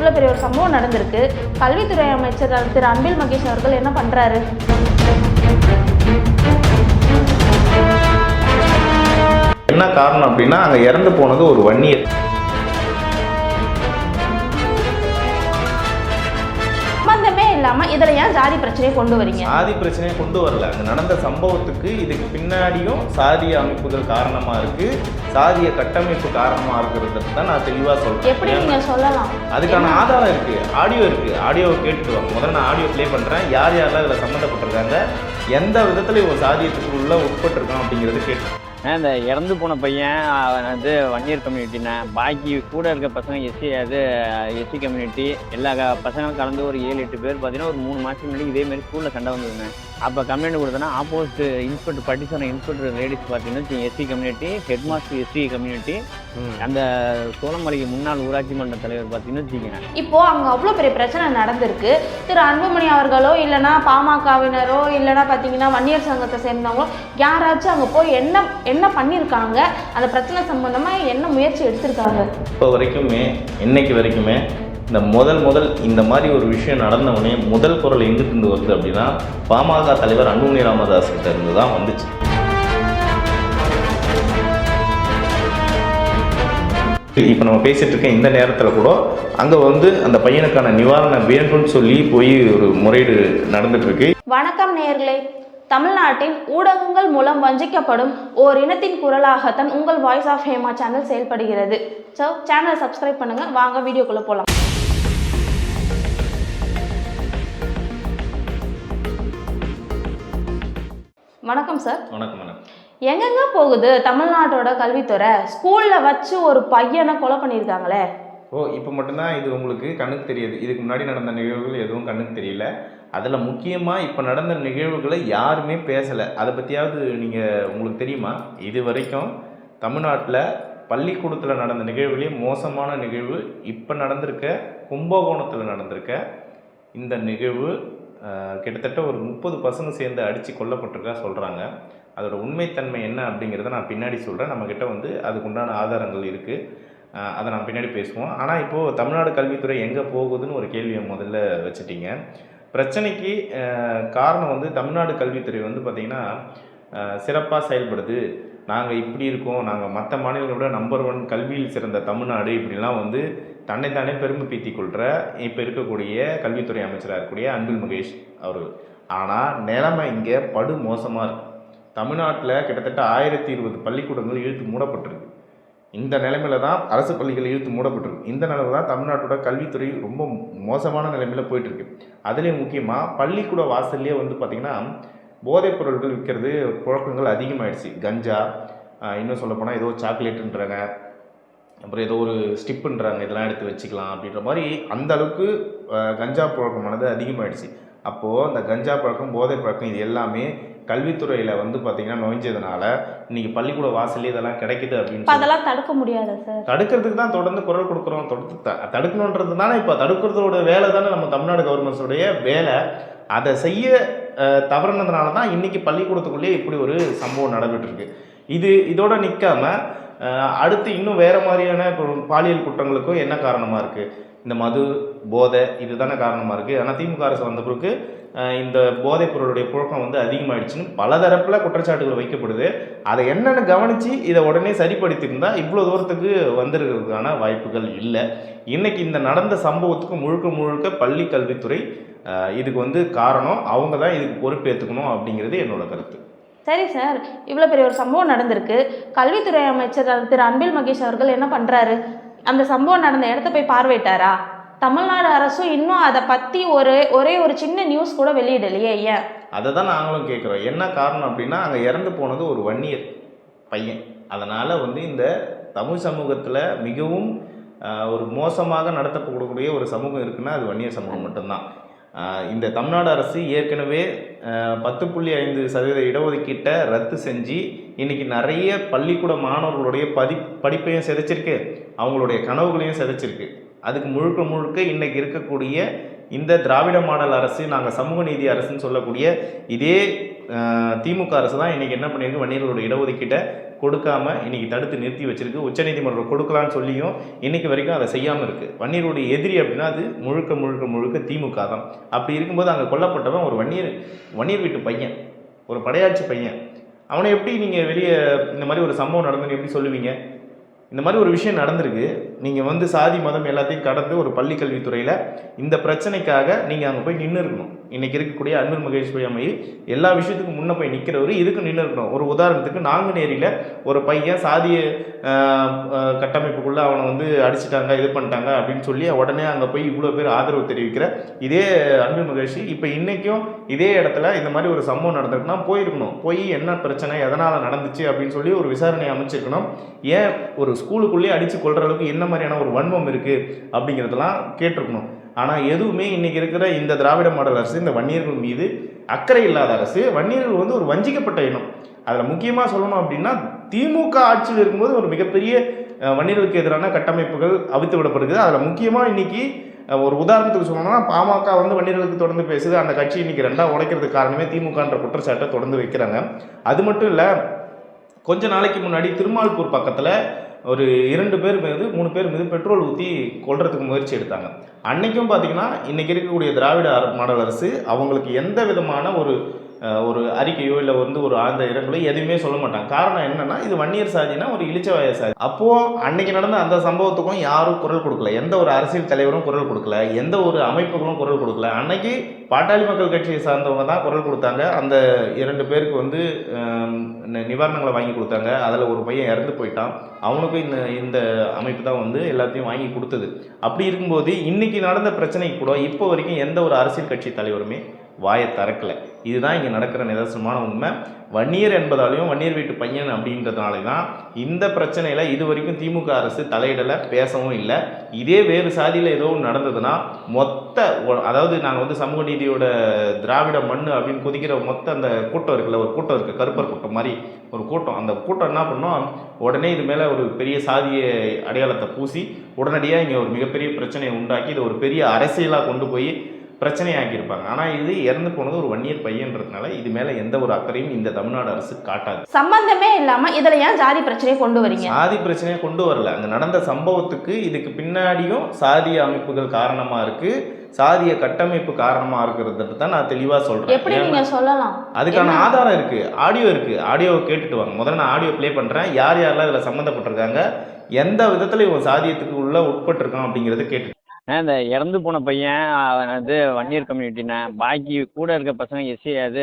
இவ்வளோ பெரிய ஒரு சம்பவம் நடந்திருக்கு. கல்வித்துறை அமைச்சர் திரு அன்பில் மகேஷ் அவர்கள் என்ன பண்ணுறாரு என்ன காரணம் அப்படின்னா அங்கே இறந்து போனது ஒரு வன்னியர். இதில் ஏன் ஜாதி பிரச்சனையை கொண்டு வரீங்க? சாதி பிரச்சனையை கொண்டு வரல. அங்கே நடந்த சம்பவத்துக்கு இதுக்கு பின்னாடியும் சாதிய அமைப்புகள் காரணமாக இருக்கு. சாதிய கட்டமைப்பு காரணமாக இருக்கிறது தான் நான் தெளிவாக எப்படி சொல்கிறேன் நீங்கள் சொல்லலாம்? அதுக்கான ஆதாரம் இருக்கு. ஆடியோ இருக்கு. ஆடியோவை கேட்டுட்டு வாங்க. முதல்ல நான் ஆடியோ ப்ளே பண்றேன். யார் யாரெல்லாம் இதில் சம்மந்தப்பட்டிருக்காங்க? எந்த விதத்துல இவங்க சாதியத்துக்கு உள்ள உட்பட்டிருக்கான் அப்படிங்கறது கேட்டு இந்த இறந்து போன பையன் வந்து வன்னியர் கம்யூனிட்டிண்ணே பாக்கி கூட இருக்க பசங்க எஸ்சி அது எஸ்சி கம்யூனிட்டி எல்லா பசங்களும் கலந்து ஒரு ஏழு எட்டு பேர் பார்த்தீங்கன்னா ஒரு மூணு மாதத்துக்கு முன்னாடி இதே மாதிரி ஸ்கூலில் சண்டை வந்ததுங்க அப்போ கம்ப்ளைண்ட் கொடுத்தனா ஆப்போசிட் இன்ஸ்பெக்டர் பட்டி சொன்ன இன்ஸ்பெக்டர் லேடிஸ் பார்த்தீங்கன்னா SC community head master SC community அந்த சோளமலைக்கு முன்னாள் ஊராட்சி மன்ற தலைவர் பார்த்தீங்கன்னா வச்சுக்கோங்க இப்போ அங்க அவ்வளோ பெரிய பிரச்சனை நடந்திருக்கு. திரு அன்புமணி அவர்களோ இல்லைன்னா பாமகவினரோ இல்லைன்னா பார்த்தீங்கன்னா வன்னியர் சங்கத்தை சேர்ந்தவங்களோ யாராச்சும் அங்கே போய் என்ன என்ன பண்ணியிருக்காங்க அந்த பிரச்சனை சம்பந்தமா என்ன முயற்சி எடுத்திருக்காங்க? இப்போ வரைக்குமே இன்னைக்கு வரைக்குமே இந்த முதல் முதல் இந்த மாதிரி ஒரு விஷயம் நடந்தவொடனே முதல் குரல் எங்கிருந்து வருது அப்படின்னா பாமக தலைவர் அன்புமணி ராமதாஸ் கிட்ட இருந்து தான் வந்துச்சு. இப்போ நம்ம பேசிட்டு இருக்க இந்த நேரத்தில் கூட அங்கே வந்து அந்த பையனுக்கான நிவாரணம் வேண்டும்னு சொல்லி போய் ஒரு முறையீடு நடந்துட்டு இருக்கு. வணக்கம் நேயர்களே. தமிழ்நாட்டின் ஊடகங்கள் மூலம் வஞ்சிக்கப்படும் ஓர் இனத்தின் குரலாகத்தான் உங்கள் வாய்ஸ் ஆஃப் ஹேமா சேனல் செயல்படுகிறது. ஸோ சேனலை சப்ஸ்கிரைப் பண்ணுங்க. வாங்க வீடியோக்குள்ள போகலாம் வணக்கம் சார் வணக்கம் வணக்கம். எங்கெங்க போகுது தமிழ்நாட்டோட கல்வித்துறை? ஸ்கூல்ல வச்சு ஒரு பையனை கொலை பண்ணியிருக்காங்களே. ஓ இப்போ மட்டும்தான் இது உங்களுக்கு கண்ணுக்கு தெரியுது. இதுக்கு முன்னாடி நடந்த நிகழ்வுகள் எதுவும் கண்ணுக்கு தெரியல. அதில் முக்கியமாக இப்போ நடந்த நிகழ்வுகளை யாருமே பேசலை. அதை பற்றியாவது நீங்கள் உங்களுக்கு தெரியுமா? இது வரைக்கும் தமிழ்நாட்டில் பள்ளிக்கூடத்தில் நடந்த நிகழ்வுலேயே மோசமான நிகழ்வு. இப்போ நடந்திருக்க கும்பகோணத்தில் நடந்திருக்க இந்த நிகழ்வு கிட்டத்தட்ட ஒரு முப்பது பசங்க சேர்ந்து அடித்து கொல்லப்பட்டிருக்கா சொல்கிறாங்க அதோடய உண்மைத்தன்மை என்ன அப்படிங்கிறத நான் பின்னாடி சொல்கிறேன் நம்மக்கிட்ட வந்து அதுக்குண்டான ஆதாரங்கள் இருக்குது அதை நான் பின்னாடி பேசுவோம். ஆனால் இப்போது தமிழ்நாடு கல்வித்துறை எங்கே போகுதுன்னு ஒரு கேள்வியை முதல்ல வச்சுட்டீங்க. பிரச்சனைக்கு காரணம் வந்து தமிழ்நாடு கல்வித்துறை வந்து பார்த்திங்கன்னா சிறப்பாக செயல்படுது. நாங்கள் இப்படி இருக்கோம். நாங்கள் மற்ற மாநிலங்களோட நம்பர் ஒன் கல்வியில் சிறந்த தமிழ்நாடு இப்படிலாம் வந்து தன்னைத்தானே பெருமை பீத்திக் கொள்கிற இப்போ இருக்கக்கூடிய கல்வித்துறை அமைச்சராக இருக்கக்கூடிய அன்பில் மகேஷ் அவர்கள். ஆனால் நிலைமை இங்கே படு மோசமாக இருக்குது தமிழ்நாட்டில் கிட்டத்தட்ட ஆயிரத்தி இருபது பள்ளிக்கூடங்கள் இழுத்து மூடப்பட்டிருக்கு. இந்த நிலைமையில தான் அரசு பள்ளிகள் இழுத்து மூடப்பட்டிருக்கு. இந்த நிலைமை தான் தமிழ்நாட்டோட கல்வித்துறை ரொம்ப மோசமான நிலைமையில் போயிட்டுருக்கு. அதுலேயும் முக்கியமாக பள்ளிக்கூட வாசல்லையே வந்து பார்த்திங்கன்னா போதைப் பொருட்கள் விற்கிறது புழக்கங்கள் அதிகமாயிடுச்சு. கஞ்சா இன்னும் சொல்லப்போனால் ஏதோ சாக்லேட்டுன்றாங்க. அப்புறம் ஏதோ ஒரு ஸ்டிப்புன்றாங்க. இதெல்லாம் எடுத்து வச்சுக்கலாம் அப்படின்ற மாதிரி அந்த அளவுக்கு கஞ்சா புழக்கமானது அதிகமாகிடுச்சு அப்போது அந்த கஞ்சா பழக்கம் போதை பழக்கம் இது எல்லாமே கல்வித்துறையில் வந்து பார்த்திங்கன்னா நுழைஞ்சதுனால இன்னைக்கு பள்ளிக்கூட வாசல்லே இதெல்லாம் கிடைக்குது அப்படின்னு அதெல்லாம் தடுக்க முடியாதா சார்? தடுக்கிறதுக்கு தான் தொடர்ந்து குரல் கொடுக்குறோம். தொடர்ந்து த தடுக்கணுன்றது தானே இப்போ தடுக்கிறதோட வேலை தானே நம்ம தமிழ்நாடு கவர்மெண்ட்ஸோடைய வேலை. அதை செய்ய தவறுனதுனால தான் இன்னைக்கு பள்ளிக்கூடத்துக்குள்ளேயே இப்படி ஒரு சம்பவம் நடந்துட்டு இருக்கு இது இதோட நிற்காம அடுத்து இன்னும் வேற மாதிரியான இப்போ பாலியல் குற்றங்களுக்கும் என்ன காரணமாக இருக்குது இந்த மது போதை இதுதானே காரணமாக இருக்குது ஆனால் திமுக அரசு வந்த பிறகு இந்த போதைப் பொருளுடைய புழக்கம் வந்து அதிகமாயிடுச்சுன்னு பல தரப்பில் குற்றச்சாட்டுகள் வைக்கப்படுது. அதை என்னென்னு கவனித்து இதை உடனே சரிப்படுத்தியிருந்தால் இவ்வளோ தூரத்துக்கு வந்திருக்கிறதுக்கான வாய்ப்புகள் இல்லை. இன்றைக்கி இந்த நடந்த சம்பவத்துக்கு முழுக்க முழுக்க பள்ளி கல்வித்துறை இதுக்கு வந்து காரணம். அவங்க தான் இதுக்கு பொறுப்பேற்றுக்கணும் அப்படிங்கிறது என்னோட கருத்து. சரி சார். இவ்வளோ பெரிய ஒரு சம்பவம் நடந்திருக்கு. கல்வித்துறை அமைச்சர் திரு. அன்பில் மகேஷ் அவர்கள் என்ன பண்ணுறாரு அந்த சம்பவம் நடந்த இடத்த போய் பார்வையிட்டாரா? தமிழ்நாடு அரசும் இன்னும் அதை பற்றி ஒரு ஒரே ஒரு சின்ன நியூஸ் கூட வெளியிடலையே ஏன்? அதை தான் நாங்களும் கேட்குறோம் என்ன காரணம் அப்படின்னா அங்கே இறந்து போனது ஒரு வன்னியர் பையன். அதனால் வந்து இந்த தமிழ் சமூகத்தில் மிகவும் ஒரு மோசமாக நடத்தப்படக்கூடிய ஒரு சமூகம் இருக்குன்னா அது வன்னியர் சமூகம் மட்டும்தான். இந்த தமிழ்நாடு அரசு ஏற்கனவே பத்து புள்ளி ஐந்து சதவீத இடஒதுக்கீட்டை ரத்து செஞ்சு இன்றைக்கி நிறைய பள்ளிக்கூட மாணவர்களுடைய பதி படிப்பையும் சிதைச்சிருக்கு. அவங்களுடைய கனவுகளையும் சிதைச்சிருக்கு. அதுக்கு முழுக்க முழுக்க இன்றைக்கி இருக்கக்கூடிய இந்த திராவிட மாடல் அரசு நாங்கள் சமூக நீதி அரசுன்னு சொல்லக்கூடிய இதே திமுக அரசு தான் இன்றைக்கி என்ன பண்ணியிருக்கு? வன்னியர்களோட இடஒதுக்கீட்டை கொடுக்காம இன்றைக்கி தடுத்து நிறுத்தி வச்சிருக்கு. உச்சநீதிமன்றம் கொடுக்கலான்னு சொல்லியும் இன்றைக்கி வரைக்கும் அதை செய்யாமல் இருக்குது வன்னியருடைய எதிரி அப்படின்னா அது முழுக்க முழுக்க முழுக்க திமுக தான். அப்படி இருக்கும்போது அங்கே கொல்லப்பட்டவன் ஒரு வன்னியர் வன்னியர் வீட்டு பையன் ஒரு படையாட்சி பையன். அவனை எப்படி நீங்கள் வெளியே இந்த மாதிரி ஒரு சம்பவம் நடந்துன்னு எப்படி சொல்லுவீங்க? இந்த மாதிரி ஒரு விஷயம் நடந்திருக்கு. நீங்கள் வந்து சாதி மதம் எல்லாத்தையும் கடந்து ஒரு பள்ளி கல்வித்துறையில் இந்த பிரச்சனைக்காக நீங்கள் அங்கே போய் நின்று இருக்கணும் இன்றைக்கி இருக்கக்கூடிய அன்பில் மகேஷ் பொய்யாமை எல்லா விஷயத்துக்கும் முன்னே போய் நிற்கிறவர் இதுக்கு நின்று இருக்கணும். ஒரு உதாரணத்துக்கு நாங்குநேரியில் ஒரு பையன் சாதிய கட்டமைப்புக்குள்ளே அவனை வந்து அடிச்சிட்டாங்க இது பண்ணிட்டாங்க அப்படின்னு சொல்லி உடனே அங்கே போய் இவ்வளோ பேர் ஆதரவு தெரிவிக்கிற இதே அன்பில் மகேஷ். இப்போ இன்றைக்கும் இதே இடத்துல இந்த மாதிரி ஒரு சம்பவம் நடந்திருக்குன்னா போயிருக்கணும். போய் என்ன பிரச்சனை எதனால் நடந்துச்சு அப்படின்னு சொல்லி ஒரு விசாரணை அமைச்சிருக்கணும். ஏன் ஒரு ஸ்கூலுக்குள்ளேயே அடித்து கொள்கிற அளவுக்கு என்ன மாதிரியான ஒரு வன்மம் இருக்குது அப்படிங்கிறதெல்லாம் கேட்டிருக்கணும். ஆனால் எதுவுமே இன்றைக்கி இருக்கிற இந்த திராவிட மாடல் அரசு இந்த வன்னியர்கள் மீது அக்கறை இல்லாத அரசு வன்னியர்கள் வந்து ஒரு வஞ்சிக்கப்பட்ட இனம். அதில் முக்கியமாக சொல்லணும் அப்படின்னா திமுக ஆட்சியில் இருக்கும்போது ஒரு மிகப்பெரிய வன்னியர்களுக்கு எதிரான கட்டமைப்புகள் அவித்து விடப்படுகிறது அதில் முக்கியமாக இன்னைக்கு ஒரு உதாரணத்துக்கு சொல்லணும்னா பாமக வந்து வன்னியர்களுக்கு தொடர்ந்து பேசுது. அந்த கட்சி இன்றைக்கி ரெண்டா உடைக்கிறதுக்கு காரணமே திமுகன்ற குற்றச்சாட்டை தொடர்ந்து வைக்கிறாங்க. அது மட்டும் இல்லை கொஞ்ச நாளைக்கு முன்னாடி திருமால்பூர் பக்கத்தில் ஒரு இரண்டு பேர் மீது மூணு பேர் மீது பெட்ரோல் ஊற்றி கொள்றதுக்கு முயற்சி எடுத்தாங்க. அன்னைக்கும் பார்த்தீங்கன்னா இன்னைக்கு இருக்கக்கூடிய திராவிட மாடல் அரசு அவங்களுக்கு எந்த விதமான ஒரு ஒரு அறிக்கையோ இல்லை வந்து ஒரு ஆழ்ந்த இரங்கலோ எதுவுமே சொல்ல மாட்டாங்க. காரணம் என்னன்னா இது வன்னியர் சாதினா ஒரு இளிச்சவாய சாதி. அப்போ அன்னைக்கு நடந்த அந்த சம்பவத்துக்கும் யாரும் குரல் கொடுக்கல. எந்த ஒரு அரசியல் தலைவரும் குரல் கொடுக்கல. எந்த ஒரு அமைப்புகளும் குரல் கொடுக்கல. அன்னைக்கு பாட்டாளி மக்கள் கட்சியை சார்ந்தவங்க தான் குரல் கொடுத்தாங்க. அந்த இரண்டு பேருக்கு வந்து நிவாரணங்களை வாங்கி கொடுத்தாங்க. அதில் ஒரு பையன் இறந்து போயிட்டான். அவனுக்கும் இந்த இந்த அமைப்பு தான் வந்து எல்லாத்தையும் வாங்கி கொடுத்தது. அப்படி இருக்கும்போது இன்னைக்கு நடந்த பிரச்சனைக்கு கூட இப்போ வரைக்கும் எந்த ஒரு அரசியல் கட்சி தலைவருமே வாயை திறக்கலை. இதுதான் இங்கே நடக்கிற நிதர்சனமான உண்மை. வன்னியர் என்பதாலையும் வன்னியர் வீட்டு பையன் அப்படின்றதுனால தான் இந்த பிரச்சனையில் இது வரைக்கும் திமுக அரசு தலையிடலை பேசவும் இல்லை. இதே வேறு சாதியில் ஏதோ ஒன்று நடந்ததுன்னா மொத்த அதாவது நாங்கள் வந்து சமூக நீதியோட திராவிட மண் அப்படின்னு குதிக்கிற மொத்த அந்த கூட்டம் இருக்குல்ல ஒரு கூட்டம் இருக்குது கருப்பர் கூட்டம் மாதிரி ஒரு கூட்டம். அந்த கூட்டம் என்ன பண்ணோம்? உடனே இது மேலே ஒரு பெரிய சாதிய அடையாளத்தை பூசி உடனடியாக இங்கே ஒரு மிகப்பெரிய பிரச்சனையை உண்டாக்கி இதை ஒரு பெரிய அரசியலாக கொண்டு போய் பிரச்சனையாக்கியிருப்பாங்க ஆனால் இது இறந்து போனது ஒரு வன்னியர் பையன்றதுனால இது மேலே எந்த ஒரு அக்கறையும் இந்த தமிழ்நாடு அரசு காட்டாது. சம்பந்தமே இல்லாம இதுல ஏன் ஜாதி பிரச்சனையை கொண்டு வரீங்க? சாதி பிரச்சனையை கொண்டு வரல. அங்கே நடந்த சம்பவத்துக்கு இதுக்கு பின்னாடியும் சாதிய அமைப்புகள் காரணமாக இருக்கு. சாதிய கட்டமைப்பு காரணமாக இருக்கிறது தான் நான் தெளிவாக சொல்கிறேன் எப்படி நீங்க சொல்லலாம்? அதுக்கான? ஆதாரம் இருக்கு. ஆடியோ இருக்கு. ஆடியோவை கேட்டுட்டு வாங்க. முதல்ல நான் ஆடியோ ப்ளே பண்றேன். யார் யாரெல்லாம் இதில் சம்மந்தப்பட்டிருக்காங்க? எந்த விதத்துல இவன் சாதியத்துக்கு உள்ள உட்பட்டிருக்கான் அப்படிங்கறத கேட்டு அண்ணா, இந்த இறந்து போன பையன் அவன் வந்து வன்னியர் கம்யூனிட்டிண்ணே பாக்கி கூட இருக்க பசங்க எஸ்சி அது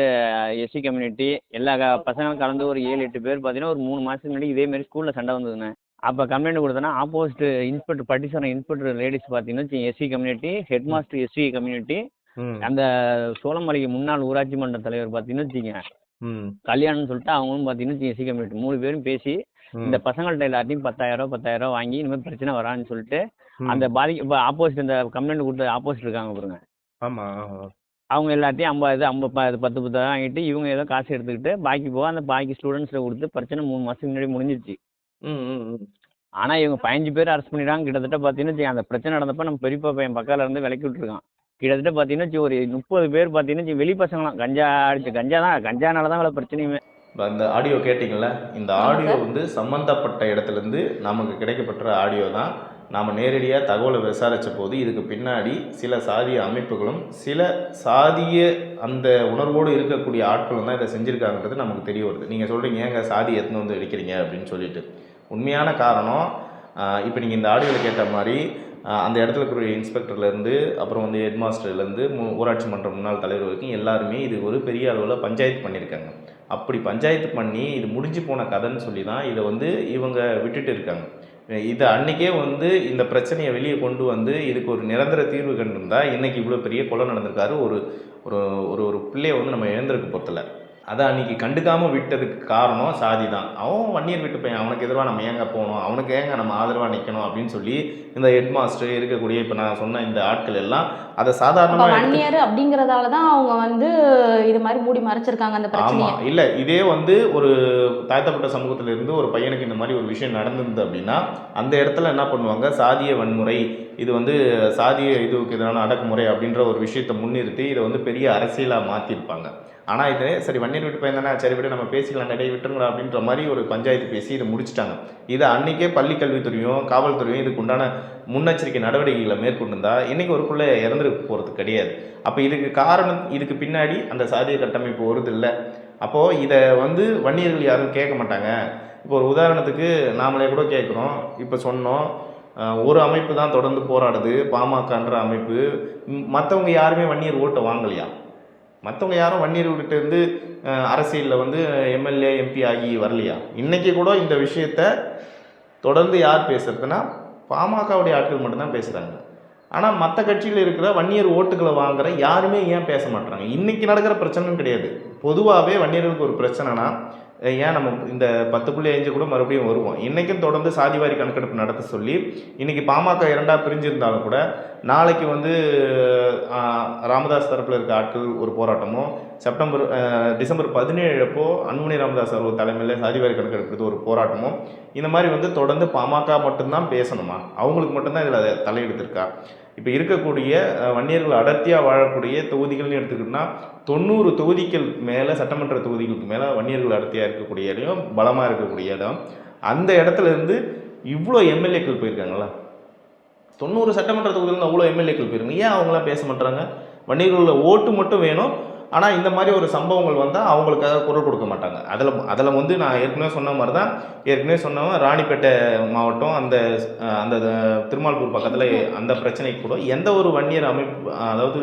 எஸ்சி கம்யூனிட்டி எல்லா க- பசங்களும் கலந்து ஒரு ஏழு எட்டு பேர் பார்த்தீங்கன்னா ஒரு மூணு மாதத்துக்கு முன்னாடி இதே மாதிரி ஸ்கூலில் சண்டை வந்ததுண்ணே அப்போ கம்ப்ளைண்ட் கொடுத்தோன்னா ஆப்போசிட் இன்ஸ்பெக்டர் பட்டிசரம் இன்ஸ்பெக்டர் லேடிஸ் பார்த்தீங்கன்னா SC community head master SC community அந்த சோளமலைக்கு முன்னாள் ஊராட்சி மன்ற தலைவர் பார்த்தீங்கன்னு வச்சுக்கங்க. கல்யாணம்னு சொல்லிட்டு அவங்களும் பார்த்தீங்கன்னா எஸ்சி கம்யூனிட்டி மூணு பேரும் பேசி இந்த பசங்கள்ட்ட எல்லாத்தையும் பத்தாயிரம் ரூபா பத்தாயிரம் ரூபா வாங்கி இனிமேல் பிரச்சனை வரான்னு சொல்லிட்டு அந்த பாதிக்க இப்போ ஆப்போசிட் இந்த கம்ப்ளைண்ட் கொடுத்த ஆப்போசிட் இருக்காங்க பாருங்க. ஆமா அவங்க எல்லாத்தையும் ஐம்பது ஐம்பது பத்து பத்து வாங்கிட்டு இவங்க ஏதோ காசு எடுத்துக்கிட்டு பாக்கி போக அந்த பாக்கி ஸ்டூடெண்ட்ஸில் கொடுத்து பிரச்சனை மூணு மாதத்துக்கு முன்னாடி முடிஞ்சிருச்சு. ஆனால் இவங்க பதினஞ்சு பேர் அரெஸ்ட் பண்ணிடுறாங்க கிட்டத்தட்ட பார்த்தீங்கன்னா அந்த பிரச்சனை நடந்தப்போ நம்ம பெரியப்பா பையன் பக்கத்தில் இருந்து விலக்கி விட்டுருக்கான். கிட்டத்தட்ட பார்த்தீங்கன்னா ஒரு முப்பது பேர் பார்த்தீங்கன்னா வெளி பசங்களாம். கஞ்சா அடிச்சு கஞ்சா தான் கஞ்சானால தான் இவ்வளோ பிரச்சனையுமே. இப்ப அந்த ஆடியோ கேட்டிங்கல்ல இந்த ஆடியோ. வந்து சம்பந்தப்பட்ட இடத்துல இருந்து நமக்கு கிடைக்கப்பட்ட ஆடியோ தான். நாம் நேரடியாக தகவலை விசாரித்த போது இதுக்கு பின்னாடி சில சாதிய அமைப்புகளும் சில சாதிய அந்த உணர்வோடு இருக்கக்கூடிய ஆட்களும் தான் இதை செஞ்சுருக்காங்கன்றது நமக்கு தெரிய வருது. நீங்கள் சொல்கிறீங்க ஏங்க சாதி எத்தனை வந்து அடிக்கிறீங்க அப்படின்னு சொல்லிட்டு. உண்மையான காரணம் இப்போ நீங்கள் இந்த ஆடியோவில் கேட்ட மாதிரி அந்த இடத்துல இருக்கிற இன்ஸ்பெக்டர்லேருந்து அப்புறம் வந்து ஹெட் மாஸ்டர்லேருந்து ஊராட்சி மன்ற முன்னாள் தலைவர் வரைக்கும் எல்லாருமே இது ஒரு பெரிய அளவில் பஞ்சாயத்து பண்ணியிருக்காங்க. அப்படி பஞ்சாயத்து பண்ணி இது முடிஞ்சு போன கதைன்னு சொல்லி தான் இதை வந்து இவங்க விட்டுட்டு இருக்காங்க. இது அன்றைக்கே வந்து இந்த பிரச்சனையை வெளியே கொண்டு வந்து இதுக்கு ஒரு நிரந்தர தீர்வு கண்டிருந்தால் இன்றைக்கி இவ்வளோ பெரிய கொலை நடந்திருக்காரு. ஒரு ஒரு ஒரு ஒரு பிள்ளையை வந்து நம்ம இழந்திருக்க பொறுத்தல அதை அன்னைக்கு கண்டுக்காமல் விட்டதுக்கு காரணம் சாதி தான். அவன் வன்னியர் விட்டு பையன் அவனுக்கு எதிராக நம்ம ஏங்க போகணும்? அவனுக்கு ஏங்க நம்ம ஆதரவாக நிற்கணும் அப்படின்னு சொல்லி இந்த ஹெட் மாஸ்டர் இருக்கக்கூடிய இப்போ நான் சொன்ன இந்த ஆட்கள் எல்லாம் அதை சாதாரணமாக ஒன் இயர் அப்படிங்கறதால தான் அவங்க வந்து இது மாதிரி மூடி மறைச்சிருக்காங்க அந்த பிரச்சனையை. ஆமாம் இல்லை இதே வந்து ஒரு தாழ்த்தப்பட்ட சமூகத்துல இருந்து ஒரு பையனுக்கு இந்த மாதிரி ஒரு விஷயம் நடந்திருந்தது அப்படின்னா அந்த இடத்துல என்ன பண்ணுவாங்க? சாதிய வன்முறை இது வந்து சாதிய இதுக்கு எதிரான அடக்குமுறை அப்படின்ற ஒரு விஷயத்தை முன்னிறுத்தி இதை வந்து பெரிய அரசியலாக மாற்றிருப்பாங்க ஆனால் இது சரி வன்னியர் வீட்டு பையன் தானே சரி விட்டு நம்ம பேசிக்கலாம் நிறைய விட்டுருங்களா அப்படின்ற மாதிரி ஒரு பஞ்சாயத்து பேசி இதை முடிச்சுட்டாங்க. இதை அன்றைக்கே பள்ளிக்கல்வித்துறையும் காவல்துறையும் இதுக்கு உண்டான முன்னெச்சரிக்கை நடவடிக்கைகளை மேற்கொண்டிருந்தா இன்றைக்கி ஒரு பிள்ளை இறந்துட்டு போகிறது கிடையாது. அப்போ இதுக்கு காரணம் இதுக்கு பின்னாடி அந்த சாதிய கட்டமைப்பு வருது இல்லை அப்போது இதை வந்து வன்னியர்கள் யாரும் கேட்க மாட்டாங்க. இப்போ ஒரு உதாரணத்துக்கு நாமளே கூட கேட்குறோம். இப்போ சொன்னோம் ஒரு அமைப்பு தான் தொடர்ந்து போராடுது பாமகன்ற அமைப்பு. மற்றவங்க யாருமே வன்னியர் ஓட்டை வாங்கலையா? மற்றவங்க யாரும் வன்னியர்கிட்ட இருந்து அரசியலில் வந்து எம்எல்ஏ எம்பி ஆகி வரலையா? இன்றைக்கி கூட இந்த விஷயத்த தொடர்ந்து யார் பேசுகிறதுனா பாமகவுடைய ஆட்கள் மட்டும்தான் பேசுகிறாங்க ஆனால் மற்ற கட்சியில் இருக்கிற வன்னியர் ஓட்டுகளை வாங்குற யாருமே ஏன் பேச மாட்டுறாங்க இன்றைக்கி நடக்கிற பிரச்சனையும் கிடையாது. பொதுவாகவே வன்னியர்களுக்கு ஒரு பிரச்சனைனா ஏன் நம்ம இந்த பத்து புள்ளி அஞ்சு கூட மறுபடியும் வருவோம்? இன்றைக்கும் தொடர்ந்து சாதிவாரி கணக்கெடுப்பு நடத்த சொல்லி இன்றைக்கி பாமக இரண்டாக பிரிஞ்சிருந்தாலும் கூட நாளைக்கு வந்து ராமதாஸ் தரப்பில் இருக்க ஆட்கள் ஒரு போராட்டமும் செப்டம்பர் டிசம்பர் பதினேழு அப்போ அன்புமணி ராமதாஸ் அவர்கள் தலைமையில் சாதிவாரி கணக்கெடுக்கிறது ஒரு போராட்டமும் இந்த மாதிரி வந்து தொடர்ந்து பாமக மட்டும்தான் பேசணுமா? அவங்களுக்கு மட்டும்தான் இதில் தலையெடுத்திருக்கா? இப்போ இருக்கக்கூடிய வன்னியர்கள் அடர்த்தியாக வாழக்கூடிய தொகுதிகள்னு எடுத்துக்கிட்டோம்னா தொண்ணூறு தொகுதிகள் மேலே சட்டமன்ற தொகுதிகளுக்கு மேலே வன்னியர்கள் அடர்த்தியாக இருக்கக்கூடிய இடம் பலமாக இருக்கக்கூடிய இடம். அந்த இடத்துல இருந்து இவ்வளோ எம்எல்ஏக்கள் போயிருக்காங்களா? தொண்ணூறு சட்டமன்ற தொகுதியில் அவ்வளோ எம்எல்ஏக்கள் போயிருங்க ஏன் அவங்களாம் பேச மாட்டாங்க வண்டிகளில் ஓட்டு மட்டும் வேணும். ஆனால் இந்த மாதிரி ஒரு சம்பவங்கள் வந்தால் அவங்களுக்காக குரல் கொடுக்க மாட்டாங்க. அதில் அதில் வந்து நான் ஏற்கனவே சொன்ன மாதிரி தான் ஏற்கனவே சொன்னவன் ராணிப்பேட்டை மாவட்டம் அந்த அந்த திருமால்பூர் பக்கத்தில் அந்த பிரச்சனைக்கு கூட எந்த ஒரு வன்னியர் அமைப்பு அதாவது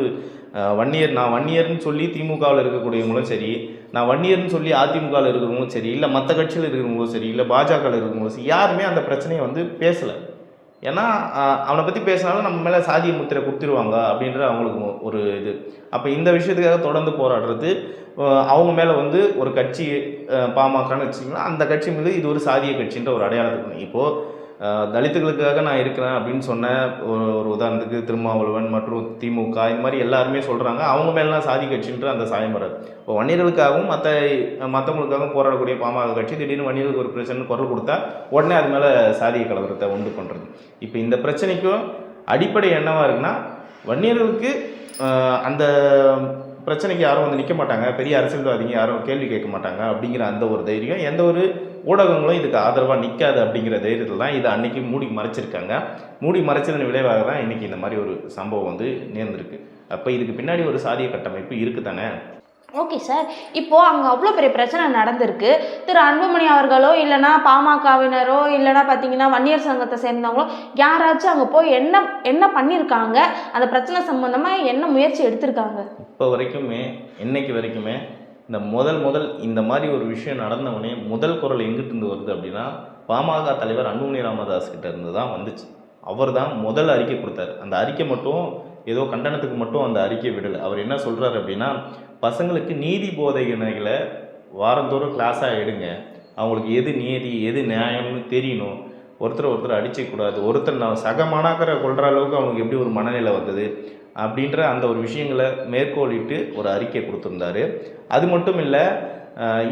வன்னியர் நான் வன்னியர்னு சொல்லி திமுகவில் இருக்கக்கூடியவங்களும் சரி நான் வன்னியர்னு சொல்லி அதிமுகவில் இருக்கிறவங்களும் சரி இல்லை மற்ற கட்சியில் இருக்கிறவங்களும் சரி இல்லை பாஜகவில் இருக்கிறவங்களும் சரி யாருமே அந்த பிரச்சனையை வந்து பேசலை. ஏன்னா அவனை பற்றி பேசினாலும் நம்ம மேலே சாதிய முத்திரை கொடுத்துருவாங்க அப்படின்ற அவங்களுக்கு ஒரு இது. அப்போ இந்த விஷயத்துக்காக தொடர்ந்து போராடுறது அவங்க மேலே வந்து ஒரு கட்சி பாமகன்னு வச்சிங்கன்னா அந்த கட்சி மீது இது ஒரு சாதிய கட்சின்ற ஒரு அடையாளத்துக்கு இப்போது தலித்துகளுக்காக நான் இருக்கிறேன் அப்படின்னு சொன்ன ஒரு ஒரு உதாரணத்துக்கு திருமாவளவன் மற்றும் திமுக இந்த மாதிரி எல்லாருமே சொல்கிறாங்க அவங்க மேலாம் சாதி கட்சின்ற அந்த சாயம் வராது. இப்போ வன்னியர்களுக்காகவும் மற்ற மற்றவங்களுக்காகவும் போராடக்கூடிய பாமக கட்சி திடீர்னு வன்னியர்களுக்கு ஒரு பிரச்சனை குரல் கொடுத்தா உடனே அது மேலே சாதிய கலவரத்தை உண்டு பண்ணுறது இப்போ இந்த பிரச்சனைக்கும் அடிப்படை என்னவாக இருக்குன்னா வன்னியர்களுக்கு அந்த பிரச்சனைக்கு யாரும் வந்து நிற்க மாட்டாங்க. பெரிய அரசியல்வாதிங்க யாரும் கேள்வி கேட்க மாட்டாங்க அப்படிங்கிற அந்த ஒரு தைரியம். எந்த ஒரு ஊடகங்களும் இதுக்கு ஆதரவாக நிற்காது அப்படிங்கிற தைரியத்தில் தான் இதை அன்றைக்கி மூடி மறைச்சிருக்காங்க. மூடி மறைச்சதன் விளைவாக தான் இன்றைக்கி இந்த மாதிரி ஒரு சம்பவம் வந்து நேர்ந்திருக்கு. அப்போ இதுக்கு பின்னாடி ஒரு சாதிய கட்டமைப்பு இருக்குது தானே ஓகே சார். இப்போ அங்கே அவ்வளோ பெரிய பிரச்சனை நடந்திருக்கு. திரு அன்புமணி அவர்களோ இல்லைனா பாமகவினரோ இல்லைனா பார்த்தீங்கன்னா வன்னியர் சங்கத்தை சேர்ந்தவங்களோ யாராச்சும் அங்கே போய் என்ன என்ன பண்ணியிருக்காங்க அந்த பிரச்சனை சம்மந்தமாக என்ன முயற்சி எடுத்திருக்காங்க? இப்போ வரைக்குமே இன்னைக்கு வரைக்குமே இந்த முதல் முதல் இந்த மாதிரி ஒரு விஷயம் நடந்தவொடனே முதல் குரல் எங்கிட்டிருந்து வருது அப்படின்னா பாமக தலைவர் அன்புமணி ராமதாஸ் கிட்ட இருந்து தான் வந்துச்சு. அவர் தான் முதல் அறிக்கை கொடுத்தாரு. அந்த அறிக்கை மட்டும் ஏதோ கண்டனத்துக்கு மட்டும் அந்த அறிக்கை விடலை. அவர் என்ன சொல்கிறார் அப்படின்னா பசங்களுக்கு நீதி போதனைகளை வாரந்தோறும் கிளாஸாக எடுங்க. அவங்களுக்கு எது நீதி எது நியாயம்னு தெரியணும். ஒருத்தர் ஒருத்தர் அடிச்சிக்கூடாது ஒருத்தர் நான் சக மாணாக்கரை கொள்கிற அளவுக்கு அவங்களுக்கு எப்படி ஒரு மனநிலை வந்தது? அப்படின்ற அந்த ஒரு விஷயங்களை மேற்கோளிட்டு ஒரு அறிக்கை கொடுத்துருந்தாரு. அது மட்டும் இல்லை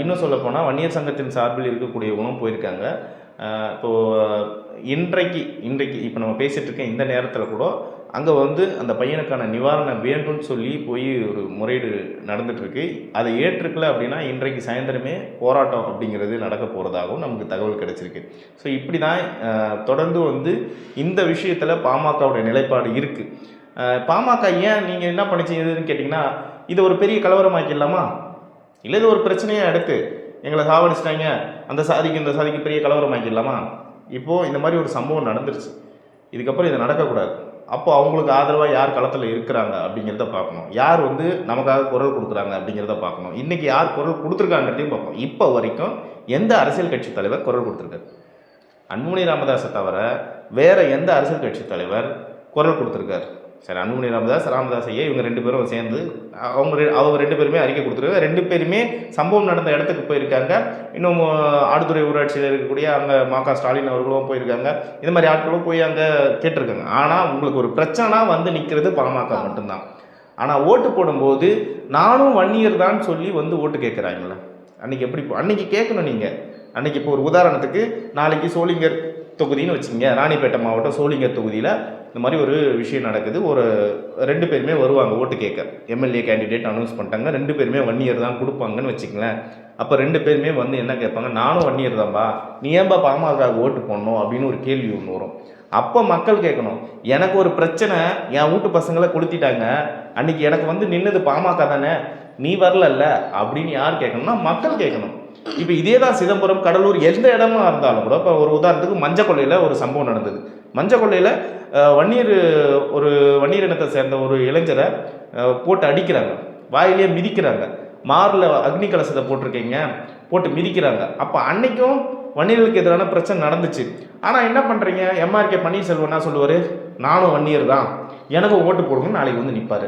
இன்னும் சொல்லப்போனால் வன்னியர் சங்கத்தின் சார்பில் இருக்கக்கூடியவங்களும் போயிருக்காங்க. இப்போது இப்போ இன்றைக்கு இன்றைக்கு இப்போ நம்ம பேசிகிட்டு இருக்க இந்த நேரத்தில் கூட அங்கே வந்து அந்த பையனுக்கான நிவாரணம் வேண்டும்னு சொல்லி போய் ஒரு முறையீடு நடந்துகிட்ருக்கு அதை ஏற்றுக்கல அப்படின்னா இன்றைக்கு சாயந்தரமே போராட்டம் அப்படிங்கிறது நடக்க போகிறதாகவும் நமக்கு தகவல் கிடச்சிருக்கு. ஸோ இப்படி தான் தொடர்ந்து வந்து இந்த விஷயத்தில் பாமகவுடைய நிலைப்பாடு இருக்குது பாமக ஏன் நீங்கள் என்ன பண்ணிச்சீங்கன்னு கேட்டிங்கன்னா இதை ஒரு பெரிய கலவரமாக்கிடலாமா இல்லை இது ஒரு பிரச்சனையாக எடுத்து எங்களை சாவடிச்சிட்டாங்க அந்த சாதிக்கு இந்த சாதிக்கு பெரிய கலவரமாக்கிடலாமா இப்போது இந்த மாதிரி ஒரு சம்பவம் நடந்துருச்சு. இதுக்கப்புறம் இது நடக்கக்கூடாது. அப்போ அவங்களுக்கு ஆதரவாக யார் களத்தில் இருக்கிறாங்க அப்படிங்கிறத பார்க்கணும். யார் வந்து நமக்காக குரல் கொடுக்குறாங்க அப்படிங்கிறத பார்க்கணும். இன்றைக்கி யார் குரல் கொடுத்துருக்காங்கன்றதையும் பார்க்கணும். இப்போ வரைக்கும் எந்த அரசியல் கட்சி தலைவர் குரல் கொடுத்துருக்காரு? அன்புமணி ராமதாஸை தவிர வேறு எந்த அரசியல் கட்சி தலைவர் குரல் கொடுத்துருக்காரு? சரி அன்புமணி ராமதாஸ் ராமதாஸ் ஐயா இவங்க ரெண்டு பேரும் சேர்ந்து அவங்க அவங்க ரெண்டு பேருமே அறிக்கை கொடுத்துருக்காங்க. ரெண்டு பேருமே சம்பவம் நடந்த இடத்துக்கு போயிருக்காங்க. இன்னும் ஆடுதுறை ஊராட்சியில் இருக்கக்கூடிய அங்கே மா க. ஸ்டாலின் அவர்களும் போயிருக்காங்க. இந்த மாதிரி ஆட்களும் போய் அங்கே கேட்டிருக்காங்க. ஆனால் உங்களுக்கு ஒரு பிரச்சனை வந்து நிற்கிறது பாமக மட்டும்தான். ஆனால் ஓட்டு போடும்போது நானும் வன்னியர் தான் சொல்லி வந்து ஓட்டு கேட்குறாங்களே. அன்னைக்கு எப்படி அன்னைக்கு கேட்கணும் நீங்கள் அன்னைக்கு இப்போ ஒரு உதாரணத்துக்கு நாளைக்கு சோளிங்கர் தொகுதின்னு வச்சுங்க ராணிப்பேட்டை மாவட்டம் சோளிங்கர் தொகுதியில் இந்த மாதிரி ஒரு விஷயம் நடக்குது. ஒரு ரெண்டு பேருமே வருவாங்க ஓட்டு கேட்க. எம்எல்ஏ கேண்டிடேட் அனௌன்ஸ் பண்ணிட்டாங்க. ரெண்டு பேருமே ஒன் இயர் தான் கொடுப்பாங்கன்னு வச்சுக்கங்களேன். அப்போ ரெண்டு பேருமே வந்து என்ன கேட்பாங்க? நானும் ஒன் இயர் தான்பா. நீ ஏன்பா பாமகவுக்கு ஓட்டு போடணும் அப்படின்னு ஒரு கேள்வி ஒன்று வரும். அப்போ மக்கள் கேட்கணும். எனக்கு ஒரு பிரச்சனை என் வீட்டு பசங்களை கொளுத்திட்டாங்க. அன்னைக்கு எனக்கு வந்து நின்னது பாமக தானே. நீ வரலல்ல அப்படின்னு யார் கேட்கணும்னா மக்கள் கேட்கணும். இப்போ இதே தான் சிதம்பரம் கடலூர் எந்த இடமா இருந்தாலும் கூட இப்போ ஒரு உதாரணத்துக்கு மஞ்ச கொள்ளையில் ஒரு சம்பவம் நடந்தது. மஞ்ச கொள்ளையில் வன்னியர் ஒரு வன்னியர் இனத்தை சேர்ந்த ஒரு இளைஞரை போட்டு அடிக்கிறாங்க. வாயிலே மிதிக்கிறாங்க. மாரில் அக்னி கலசத்தை போட்டிருக்கீங்க போட்டு மிதிக்கிறாங்க. அப்போ அன்னைக்கும் வன்னியர்களுக்கு எதிரான பிரச்சனை நடந்துச்சு. ஆனால் என்ன பண்ணுறீங்க எம்ஆர்கே பன்னீர்செல்வம் என்ன சொல்லுவார்? நானும் வன்னியர் தான். எனக்கும் ஓட்டு போடுங்கன்னு நாளைக்கு வந்து நிற்பார்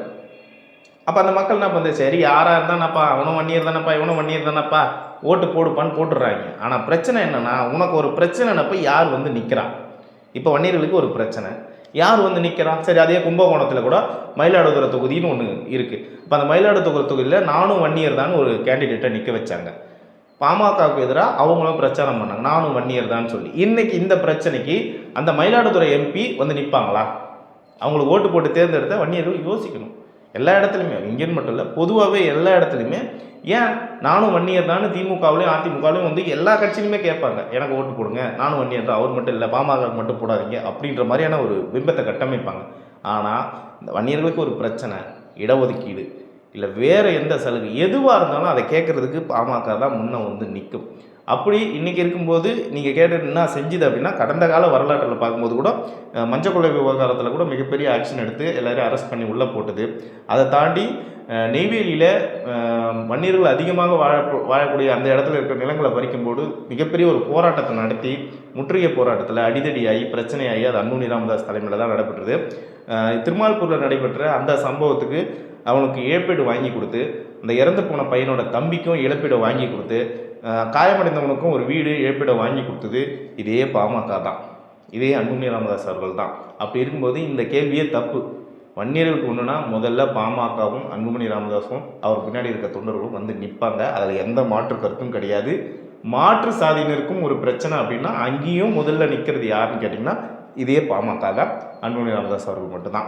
அப்போ அந்த மக்கள் என்ன பண்ணுது சரி யாராக இருந்தானப்பா? அவனும் வன்னியர் தானப்பா? இவனும் வன்னியர் தானப்பா? ஓட்டு போடுப்பான்னு போட்டுடுறாங்க. ஆனால் பிரச்சனை என்னென்னா உனக்கு ஒரு பிரச்சனைனப்போ யார் வந்து நிற்கிறான் இப்போ வன்னியர்களுக்கு ஒரு பிரச்சனை. யார் வந்து நிற்கிறான் சரி அதே கும்பகோணத்தில் கூட மயிலாடுதுறை தொகுதின்னு ஒன்று இருக்குது இப்போ அந்த மயிலாடுதுறை தொகுதியில் நானும் வன்னியர் தான் ஒரு கேண்டிடேட்டை நிற்க வச்சாங்க. பாமகவுக்கு எதிராக அவங்களும் பிரச்சாரம் பண்ணாங்க. நானும் வன்னியர் தான் சொல்லி. இன்றைக்கி இந்த பிரச்சனைக்கு அந்த மயிலாடுதுறை எம்பி வந்து நிற்பாங்களா அவங்களுக்கு ஓட்டு போட்டு தேர்ந்தெடுத்த வன்னியர்கள் யோசிக்கணும். எல்லா இடத்துலையுமே இங்கேன்னு மட்டும் இல்லை பொதுவாகவே எல்லா இடத்துலையுமே ஏன் நானும் வன்னியர் தான் திமுகவிலையும் அதிமுகவிலையும் வந்து எல்லா கட்சியிலுமே கேட்பாங்க எனக்கு ஓட்டு போடுங்க நானும் வன்னியர் தான் அவர் மட்டும் இல்லை பாமக மட்டும் போடாதீங்க அப்படின்ற மாதிரியான ஒரு பிம்பத்தை கட்டமைப்பாங்க. ஆனால் இந்த வன்னியர்களுக்கு ஒரு பிரச்சனை இடஒதுக்கீடு இல்லை வேறு எந்த சலுகை எதுவாக இருந்தாலும் அதை கேட்குறதுக்கு பாமக தான் முன்னே வந்து நிற்கும் அப்படி இன்றைக்கி இருக்கும்போது நீங்கள் கேட்டது என்ன செஞ்சுது அப்படின்னா கடந்த கால வரலாற்றில் பார்க்கும்போது கூட அஹ், மஞ்சள் விவகாரத்தில் கூட மிகப்பெரிய ஆக்ஷன் எடுத்து எல்லாரையும் அரெஸ்ட் பண்ணி உள்ளே போட்டது. அதை தாண்டி நெய்வேலியில் மன்னர்கள் அதிகமாக வாழ வாழக்கூடிய அந்த இடத்துல இருக்கிற நிலங்களை பறிக்கும்போது மிகப்பெரிய ஒரு போராட்டத்தை நடத்தி முற்றுகை போராட்டத்தில் அடிதடியாகி பிரச்சனையாகி அது அன்னூனி ராமதாஸ் தலைமையில் தான் நடைபெற்றது. திருமால்பூரில் நடைபெற்ற அந்த சம்பவத்துக்கு அவனுக்கு இழப்பீடு வாங்கி கொடுத்து அந்த இறந்து போன பையனோட தம்பிக்கும் இழப்பீடு வாங்கி கொடுத்து காயமடைந்தவனுக்கும் ஒரு வீடு இழப்பீடை வாங்கி கொடுத்தது இதே பாமக தான். இதே அன்புமணி ராமதாஸ் அவர்கள் தான். அப்படி இருக்கும்போது இந்த கேள்வியே தப்பு. வன்னியர்களுக்கு ஒன்றுனா முதல்ல பாமகவும் அன்புமணி ராமதாஸும் அவர் பின்னாடி இருக்க தொண்டர்களும் வந்து நிற்பாங்க அதில் எந்த மாற்று கருத்தும் கிடையாது. மாற்று சாதியினருக்கும் ஒரு பிரச்சனை அப்படின்னா அங்கேயும் முதல்ல நிற்கிறது யாருன்னு கேட்டிங்கன்னா இதே பாமக தான். அன்புமணி ராமதாஸ் அவர்கள் மட்டும்தான்.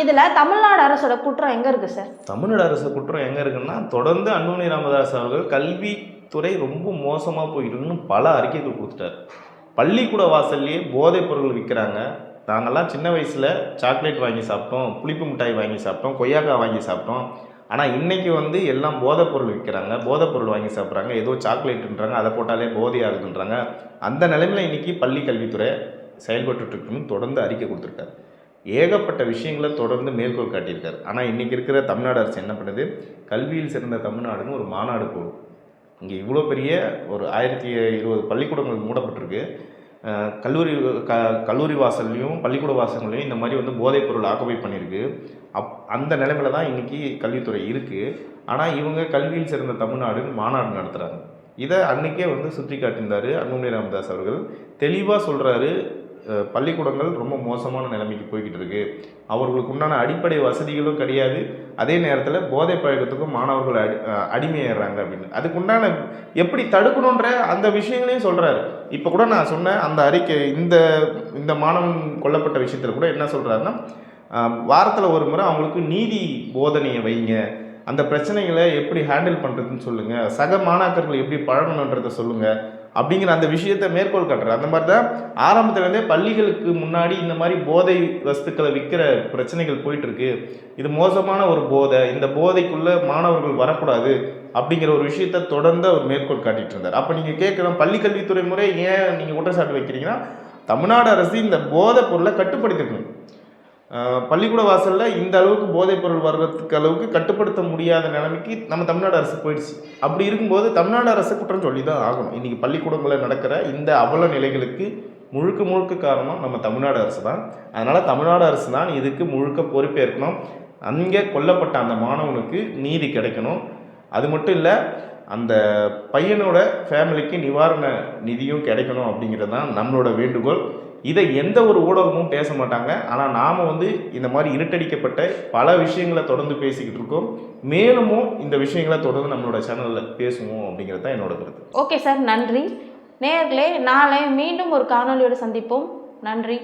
இதுல தமிழ்நாடு அரசோட குற்றம் எங்க இருக்கு சார்? தமிழ்நாடு அரசு குற்றம் எங்கே இருக்குன்னா தொடர்ந்து அன்புமணி ராமதாஸ் அவர்கள் துறை ரொம்ப மோசமாக போயிட்டுன்னு பல அறிக்கைகள் கொடுத்துட்டார். பள்ளிக்கூட வாசல்லையே போதைப் பொருள் விற்கிறாங்க நாங்கள்லாம் சின்ன வயசில் சாக்லேட் வாங்கி சாப்பிட்டோம் புளிப்பு மிட்டாய் வாங்கி சாப்பிட்டோம் கொய்யாக்காய் வாங்கி சாப்பிட்டோம். ஆனால் இன்றைக்கி வந்து எல்லாம் போதைப் பொருள் விற்கிறாங்க போதைப் பொருள் வாங்கி சாப்பிட்றாங்க. ஏதோ சாக்லேட்டுன்றாங்க. அதை போட்டாலே போதையாகுதுன்றாங்க அந்த நிலைமையில் இன்றைக்கி பள்ளி கல்வித்துறை செயல்பட்டுருக்குன்னு தொடர்ந்து அறிக்கை கொடுத்துருக்காரு. ஏகப்பட்ட விஷயங்களை தொடர்ந்து மேற்கோள் காட்டியிருக்காரு. ஆனால் இன்றைக்கி இருக்கிற தமிழ்நாடு அரசு என்ன பண்ணுது? கல்வியில் சிறந்த தமிழ்நாடுன்னு ஒரு மாநாடு போடும் இங்கே இவ்வளோ பெரிய ஒரு ஆயிரத்தி இருபது பள்ளிக்கூடங்கள் மூடப்பட்டிருக்கு. கல்லூரி க கல்லூரி வாசல்லையும் பள்ளிக்கூட வாசல்லையும் இந்த மாதிரி வந்து போதைப் பொருள் ஆக்குபை பண்ணியிருக்கு அப் அந்த நிலைமையில தான் இன்றைக்கி கல்வித்துறை இருக்குது ஆனால் இவங்க கல்வியில் சிறந்த தமிழ்நாடுன்னு மாநாடு நடத்துகிறாங்க இதை அன்றைக்கே வந்து சுற்றி காட்டியிருந்தார் அன்புமணி ராமதாஸ் அவர்கள். தெளிவாக சொல்கிறாரு பள்ளிக்கூடங்கள் ரொம்ப மோசமான நிலைமைக்கு போய்கிட்டு இருக்கு. அவர்களுக்கு உண்டான அடிப்படை வசதிகளும் கிடையாது. அதே நேரத்தில் போதை பழக்கத்துக்கும் மாணவர்கள் அடி அஹ் அப்படின்னு. அதுக்கு உண்டான எப்படி தடுக்கணுன்ற அந்த விஷயங்களையும் சொல்கிறாரு இப்போ கூட நான் சொன்னேன் அந்த அறிக்கை இந்த இந்த மாணவன் கொல்லப்பட்ட விஷயத்தில் கூட என்ன சொல்கிறாருன்னா வாரத்தில் ஒரு முறை அவங்களுக்கு நீதி போதனையை வைங்க. அந்த பிரச்சனைகளை எப்படி ஹேண்டில் பண்ணுறதுன்னு சொல்லுங்கள் சக மாணாக்கர்கள் எப்படி பழகணுன்றதை சொல்லுங்கள் அப்படிங்கிற அந்த விஷயத்தை மேற்கோள் காட்டுறாரு. அந்த மாதிரி தான் ஆரம்பத்துலேருந்தே பள்ளிகளுக்கு முன்னாடி இந்த மாதிரி போதை வஸ்துக்களை விற்கிற பிரச்சனைகள் போயிட்டுருக்கு. இது மோசமான ஒரு போதை. இந்த போதைக்குள்ளே மாணவர்கள் வரக்கூடாது அப்படிங்கிற ஒரு விஷயத்த தொடர்ந்து அவர் மேற்கோள் காட்டிட்டு இருந்தார் அப்போ நீங்கள் கேட்கலாம் பள்ளிக்கல்வித்துறை முறை ஏன் நீங்கள் குற்றச்சாட்டு வைக்கிறீங்கன்னா தமிழ்நாடு அரசு இந்த போதைப் பொருளை கட்டுப்படுத்திக்கணும் பள்ளிக்கூட வாசலில் இந்த அளவுக்கு போதைப்பொருள் வர்றதுக்கு அளவுக்கு கட்டுப்படுத்த முடியாத நிலைமைக்கு நம்ம தமிழ்நாடு அரசு போயிடுச்சு. அப்படி இருக்கும்போது தமிழ்நாடு அரசு குற்றம் சொல்லி தான் ஆகணும். இன்றைக்கி பள்ளிக்கூடங்களில் நடக்கிற இந்த அவல நிலைகளுக்கு முழுக்க முழுக்க காரணம் நம்ம தமிழ்நாடு அரசு தான். அதனால் தமிழ்நாடு அரசு தான் இதுக்கு முழுக்க பொறுப்பேற்கணும். அங்கே கொல்லப்பட்ட அந்த மாணவனுக்கு நீதி கிடைக்கணும். அது மட்டும் இல்லை அந்த பையனோட ஃபேமிலிக்கு நிவாரண நிதியும் கிடைக்கணும் அப்படிங்கிறது தான் நம்மளோட வேண்டுகோள். இதை எந்த ஒரு ஊடகமும் பேச மாட்டாங்க. ஆனால் நாம் வந்து இந்த மாதிரி இருட்டடிக்கப்பட்ட பல விஷயங்களை தொடர்ந்து பேசிக்கிட்டு இருக்கோம். மேலுமும் இந்த விஷயங்களை தொடர்ந்து நம்மளோட சேனலில் பேசுவோம் அப்படிங்கிறது தான் என்னோட கருத்து. ஓகே சார் நன்றி. நேர்களே நாளை மீண்டும் ஒரு காணொளியோடு சந்திப்போம். நன்றி.